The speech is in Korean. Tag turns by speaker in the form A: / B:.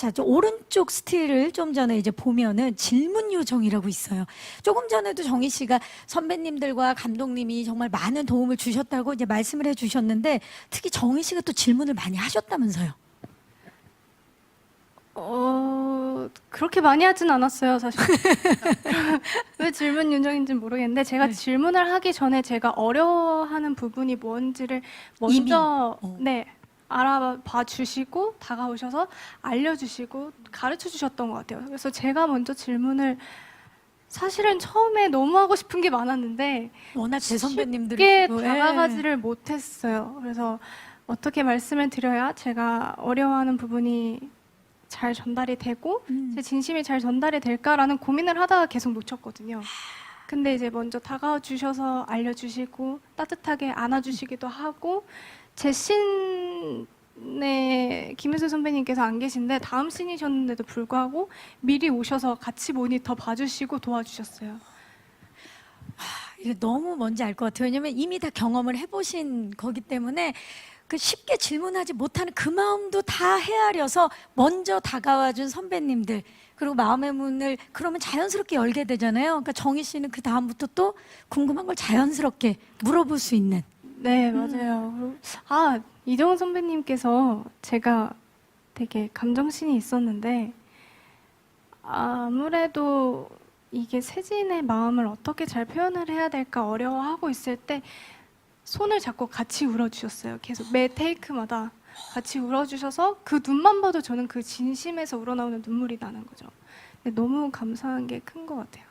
A: 자, 저 오른쪽 스틸을 좀 전에 이제 보면은 질문 요정이라고 있어요. 조금 전에도 정희 씨가 선배님들과 감독님이 정말 많은 도움을 주셨다고 이제 말씀을 해 주셨는데 특히 정희 씨가 또 질문을 많이 하셨다면서요.
B: 어, 그렇게 많이 하진 않았어요, 사실. 왜 질문 윤정인지 는 모르겠는데, 제가
A: 네.
B: 질문을 하기 전에 제가 어려워하는 부분이 뭔지를? 먼저,
A: 어.
B: 네, 알아봐 주시고, 다가오셔서 알려주시고, 가르쳐 주셨던 것 같아요. 그래서 제가 먼저 질문을 사실은 처음에 너무 하고 싶은 게 많았는데,
A: 워낙 제 선배님들이
B: 쉽게
A: 있고, 예.
B: 다가가지를 못했어요. 그래서 어떻게 말씀을 드려야 제가 어려워하는 부분이 잘 전달이 되고
A: 음.
B: 제 진심이 잘 전달이 될까라는 고민을 하다가 계속 놓쳤거든요. 근데 이제 먼저 다가와 주셔서 알려주시고 따뜻하게 안아주시기도 하고 제 씬에 김혜수 선배님께서 안 계신데 다음 씬이셨는데도 불구하고 미리 오셔서 같이 모니터 봐주시고 도와주셨어요.
A: 이게 너무 뭔지 알 것 같아요. 왜냐면 이미 다 경험을 해보신 거기 때문에 그 쉽게 질문하지 못하는 그 마음도 다 헤아려서 먼저 다가와준 선배님들 그리고 마음의 문을 그러면 자연스럽게 열게 되잖아요. 그러니까 정희 씨는 그 다음부터 또 궁금한 걸 자연스럽게 물어볼 수 있는.
B: 네, 맞아요. 그리고- 아, 이정훈 선배님께서 제가 되게 감정신이 있었는데, 아무래도 이게 세진의 마음을 어떻게 잘 표현을 해야 될까 어려워하고 있을 때, 손을 잡고 같이 울어주셨어요. 계속 매 테이크마다 같이 울어주셔서 그 눈만 봐도 저는 그 진심에서 우러나오는 눈물이 나는 거죠. 근데 너무 감사한 게 큰 것 같아요.